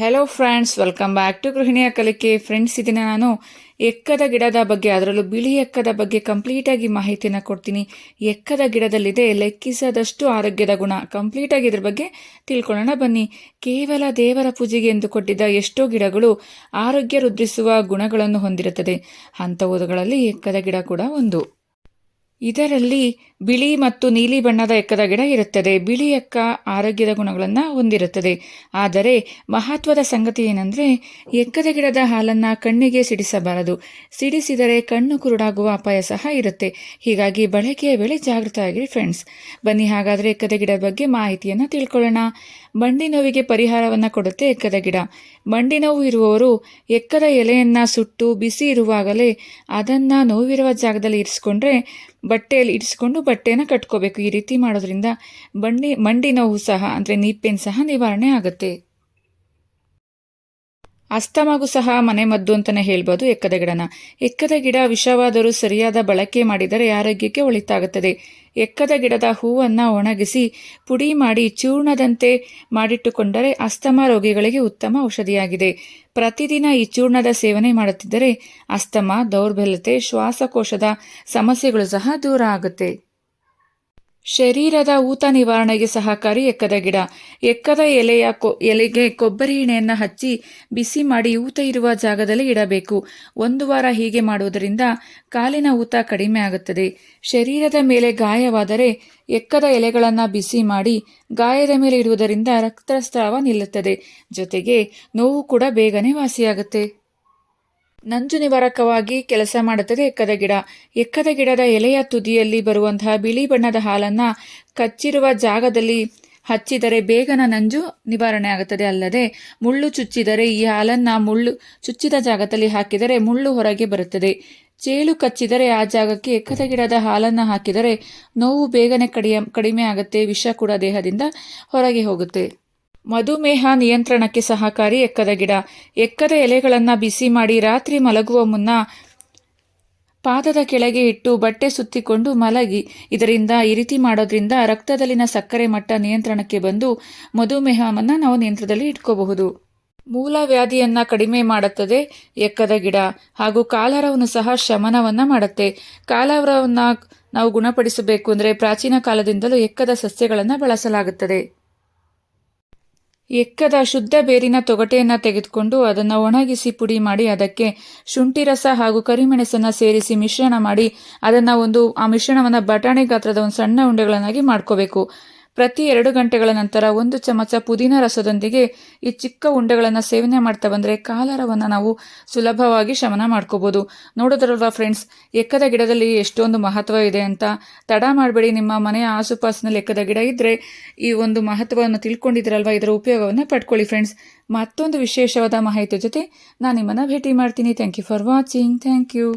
Hello friends welcome back to ಗೃಹಿಣಿಯ ಕಲಿಕೆ friends ಇದನ್ನ ನಾನು. ಎಕ್ಕದ ಗಿಡದ ಬಗ್ಗೆ, ಅದರಲ್ಲೂ ಬಿಳಿ ಎಕ್ಕದ ಬಗ್ಗೆ ಕಂಪ್ಲೀಟಾಗಿ ಮಾಹಿತಿನ ಕೊಡ್ತೀನಿ. ಎಕ್ಕದ ಗಿಡದಲ್ಲಿದೆ ಲೆಕ್ಕಿಸದಷ್ಟು ಆರೋಗ್ಯದ ಗುಣ. ಕಂಪ್ಲೀಟಾಗಿ ಇದ್ರ ಬಗ್ಗೆ ತಿಳ್ಕೊಳ್ಳೋಣ ಬನ್ನಿ. ಕೇವಲ ದೇವರ ಪೂಜೆಗೆ ಎಂದು ಕೊಟ್ಟಿದ್ದ ಎಷ್ಟೋ ಗಿಡಗಳು ಆರೋಗ್ಯ ವೃದ್ಧಿಸುವ ಗುಣಗಳನ್ನು ಹೊಂದಿರುತ್ತದೆ. ಅಂಥವುಗಳಲ್ಲಿ ಎಕ್ಕದ ಗಿಡ ಕೂಡ ಒಂದು. ಇದರಲ್ಲಿ ಬಿಳಿ ಮತ್ತು ನೀಲಿ ಬಣ್ಣದ ಎಕ್ಕದ ಗಿಡ ಇರುತ್ತದೆ. ಬಿಳಿ ಎಕ್ಕ ಆರೋಗ್ಯದ ಗುಣಗಳನ್ನು ಹೊಂದಿರುತ್ತದೆ. ಆದರೆ ಮಹತ್ವದ ಸಂಗತಿ ಏನೆಂದರೆ, ಎಕ್ಕದ ಗಿಡದ ಹಾಲನ್ನು ಕಣ್ಣಿಗೆ ಸಿಡಿಸಬಾರದು. ಸಿಡಿಸಿದರೆ ಕಣ್ಣು ಕುರುಡಾಗುವ ಅಪಾಯ ಸಹ ಇರುತ್ತೆ. ಹೀಗಾಗಿ ಬಳಕೆಯ ವೇಳೆ ಜಾಗೃತವಾಗಿರಿ ಫ್ರೆಂಡ್ಸ್ ಬನ್ನಿ ಹಾಗಾದರೆ ಎಕ್ಕದ ಗಿಡದ ಬಗ್ಗೆ ಮಾಹಿತಿಯನ್ನು ತಿಳ್ಕೊಳ್ಳೋಣ. ಮಂಡಿ ನೋವಿಗೆ ಪರಿಹಾರವನ್ನು ಕೊಡುತ್ತೆ ಎಕ್ಕದ ಗಿಡ. ಮಂಡಿ ನೋವು ಇರುವವರು ಎಕ್ಕದ ಎಲೆಯನ್ನು ಸುಟ್ಟು ಬಿಸಿ ಇರುವಾಗಲೇ ಅದನ್ನು ನೋವಿರುವ ಜಾಗದಲ್ಲಿ ಇರಿಸ್ಕೊಂಡ್ರೆ ಬಟ್ಟೆಯಲ್ಲಿ ಇಡಿಸಿಕೊಂಡು ಬಟ್ಟೆನ ಕಟ್ಕೋಬೇಕು. ಈ ರೀತಿ ಮಾಡೋದ್ರಿಂದ ಬಂಡಿ ಮಂಡಿ ನೋವು ಸಹ, ಅಂದರೆ ನೀಪೇನ್ ಸಹ ನಿವಾರಣೆ ಆಗುತ್ತೆ. ಅಸ್ತಮಾಗೂ ಸಹ ಮನೆಮದ್ದು ಅಂತಲೇ ಹೇಳ್ಬೋದು ಎಕ್ಕದ ಗಿಡನ. ಎಕ್ಕದ ಗಿಡ ವಿಷವಾದರೂ ಸರಿಯಾದ ಬಳಕೆ ಮಾಡಿದರೆ ಆರೋಗ್ಯಕ್ಕೆ ಒಳಿತಾಗುತ್ತದೆ. ಎಕ್ಕದ ಗಿಡದ ಹೂವನ್ನು ಒಣಗಿಸಿ ಪುಡಿ ಮಾಡಿ ಚೂರ್ಣದಂತೆ ಮಾಡಿಟ್ಟುಕೊಂಡರೆ ಅಸ್ತಮ ರೋಗಿಗಳಿಗೆ ಉತ್ತಮ ಔಷಧಿಯಾಗಿದೆ. ಪ್ರತಿದಿನ ಈ ಚೂರ್ಣದ ಸೇವನೆ ಮಾಡುತ್ತಿದ್ದರೆ ಅಸ್ತಮ, ದೌರ್ಬಲ್ಯತೆ, ಶ್ವಾಸಕೋಶದ ಸಮಸ್ಯೆಗಳು ಸಹ ದೂರ ಆಗುತ್ತೆ. ಶರೀರದ ಊತ ನಿವಾರಣೆಗೆ ಸಹಕಾರಿ ಎಕ್ಕದ ಗಿಡ. ಎಕ್ಕದ ಎಲೆಯ ಕೊ, ಎಲೆಗೆ ಕೊಬ್ಬರಿ ಎಣ್ಣೆಯನ್ನು ಹಚ್ಚಿ ಬಿಸಿ ಮಾಡಿ ಊತ ಇರುವ ಜಾಗದಲ್ಲಿ ಇಡಬೇಕು. ಒಂದು ವಾರ ಹೀಗೆ ಮಾಡುವುದರಿಂದ ಕಾಲಿನ ಊತ ಕಡಿಮೆ ಆಗುತ್ತದೆ. ಶರೀರದ ಮೇಲೆ ಗಾಯವಾದರೆ ಎಕ್ಕದ ಎಲೆಗಳನ್ನು ಬಿಸಿ ಮಾಡಿ ಗಾಯದ ಮೇಲೆ ಇಡುವುದರಿಂದ ರಕ್ತಸ್ರಾವ ನಿಲ್ಲುತ್ತದೆ. ಜೊತೆಗೆ ನೋವು ಕೂಡ ಬೇಗನೆ ವಾಸಿಯಾಗುತ್ತೆ. ನಂಜು ನಿವಾರಕವಾಗಿ ಕೆಲಸ ಮಾಡುತ್ತದೆ ಎಕ್ಕದ ಗಿಡ. ಎಕ್ಕದ ಗಿಡದ ಎಲೆಯ ತುದಿಯಲ್ಲಿ ಬರುವಂತಹ ಬಿಳಿ ಬಣ್ಣದ ಹಾಲನ್ನು ಕಚ್ಚಿರುವ ಜಾಗದಲ್ಲಿ ಹಚ್ಚಿದರೆ ಬೇಗನ ನಂಜು ನಿವಾರಣೆ ಆಗುತ್ತದೆ. ಅಲ್ಲದೆ ಮುಳ್ಳು ಚುಚ್ಚಿದರೆ ಈ ಹಾಲನ್ನು ಮುಳ್ಳು ಚುಚ್ಚಿದ ಜಾಗದಲ್ಲಿ ಹಾಕಿದರೆ ಮುಳ್ಳು ಹೊರಗೆ ಬರುತ್ತದೆ. ಚೇಳು ಕಚ್ಚಿದರೆ ಆ ಜಾಗಕ್ಕೆ ಎಕ್ಕದ ಗಿಡದ ಹಾಲನ್ನು ಹಾಕಿದರೆ ನೋವು ಬೇಗನೆ ಕಡಿಯ ಕಡಿಮೆ ಆಗುತ್ತೆ. ವಿಷ ಕೂಡ ದೇಹದಿಂದ ಹೊರಗೆ ಹೋಗುತ್ತೆ. ಮಧುಮೇಹ ನಿಯಂತ್ರಣಕ್ಕೆ ಸಹಕಾರಿ ಎಕ್ಕದ ಗಿಡ. ಎಕ್ಕದ ಎಲೆಗಳನ್ನು ಬಿಸಿ ಮಾಡಿ ರಾತ್ರಿ ಮಲಗುವ ಮುನ್ನ ಪಾದದ ಕೆಳಗೆ ಇಟ್ಟು ಬಟ್ಟೆ ಸುತ್ತಿಕೊಂಡು ಮಲಗಿ. ಇದರಿಂದ ಈ ರೀತಿ ಮಾಡೋದ್ರಿಂದ ರಕ್ತದಲ್ಲಿನ ಸಕ್ಕರೆ ಮಟ್ಟ ನಿಯಂತ್ರಣಕ್ಕೆ ಬಂದು ಮಧುಮೇಹವನ್ನು ನಾವು ನಿಯಂತ್ರಣದಲ್ಲಿ ಇಟ್ಕೋಬಹುದು. ಮೂಲ ವ್ಯಾಧಿಯನ್ನ ಕಡಿಮೆ ಮಾಡುತ್ತದೆ ಎಕ್ಕದ ಗಿಡ ಹಾಗೂ ಕಾಲರವನ್ನು ಸಹ ಶಮನವನ್ನ ಮಾಡುತ್ತೆ. ಕಾಲರವನ್ನು ನಾವು ಗುಣಪಡಿಸಬೇಕು ಅಂದರೆ ಪ್ರಾಚೀನ ಕಾಲದಿಂದಲೂ ಎಕ್ಕದ ಸಸ್ಯಗಳನ್ನು ಬಳಸಲಾಗುತ್ತದೆ. ಎಕ್ಕದ ಶುದ್ಧ ಬೇರಿನ ತೊಗಟೆಯನ್ನು ತೆಗೆದುಕೊಂಡು ಅದನ್ನು ಒಣಗಿಸಿ ಪುಡಿ ಮಾಡಿ ಅದಕ್ಕೆ ಶುಂಠಿ ರಸ ಹಾಗೂ ಕರಿಮೆಣಸನ್ನು ಸೇರಿಸಿ ಮಿಶ್ರಣ ಮಾಡಿ ಅದನ್ನು ಒಂದು, ಆ ಮಿಶ್ರಣವನ್ನು ಬಟಾಣಿ ಗಾತ್ರದ ಒಂದು ಸಣ್ಣ ಉಂಡೆಗಳನ್ನಾಗಿ ಮಾಡ್ಕೋಬೇಕು. ಪ್ರತಿ ಎರಡು ಗಂಟೆಗಳ ನಂತರ ಒಂದು ಚಮಚ ಪುದೀನ ರಸದೊಂದಿಗೆ ಈ ಚಿಕ್ಕ ಉಂಡೆಗಳನ್ನು ಸೇವನೆ ಮಾಡ್ತಾ ಬಂದರೆ ಕಾಲರವನ್ನು ನಾವು ಸುಲಭವಾಗಿ ಶಮನ ಮಾಡ್ಕೋಬೋದು. ನೋಡೋದ್ರಲ್ವಾ ಫ್ರೆಂಡ್ಸ್ ಎಕ್ಕದ ಗಿಡದಲ್ಲಿ ಎಷ್ಟೊಂದು ಮಹತ್ವ ಇದೆ ಅಂತ? ತಡ ಮಾಡಬೇಡಿ, ನಿಮ್ಮ ಮನೆಯ ಆಸುಪಾಸಿನಲ್ಲಿ ಎಕ್ಕದ ಗಿಡ ಇದ್ದರೆ ಈ ಒಂದು ಮಹತ್ವವನ್ನು ತಿಳ್ಕೊಂಡಿದ್ರಲ್ವ? ಇದರ ಉಪಯೋಗವನ್ನು ಪಡ್ಕೊಳ್ಳಿ ಫ್ರೆಂಡ್ಸ್ ಮತ್ತೊಂದು ವಿಶೇಷವಾದ ಮಾಹಿತಿ ಜೊತೆ ನಾನು ನಿಮ್ಮನ್ನು ಭೇಟಿ ಮಾಡ್ತೀನಿ. Thank you for watching thank you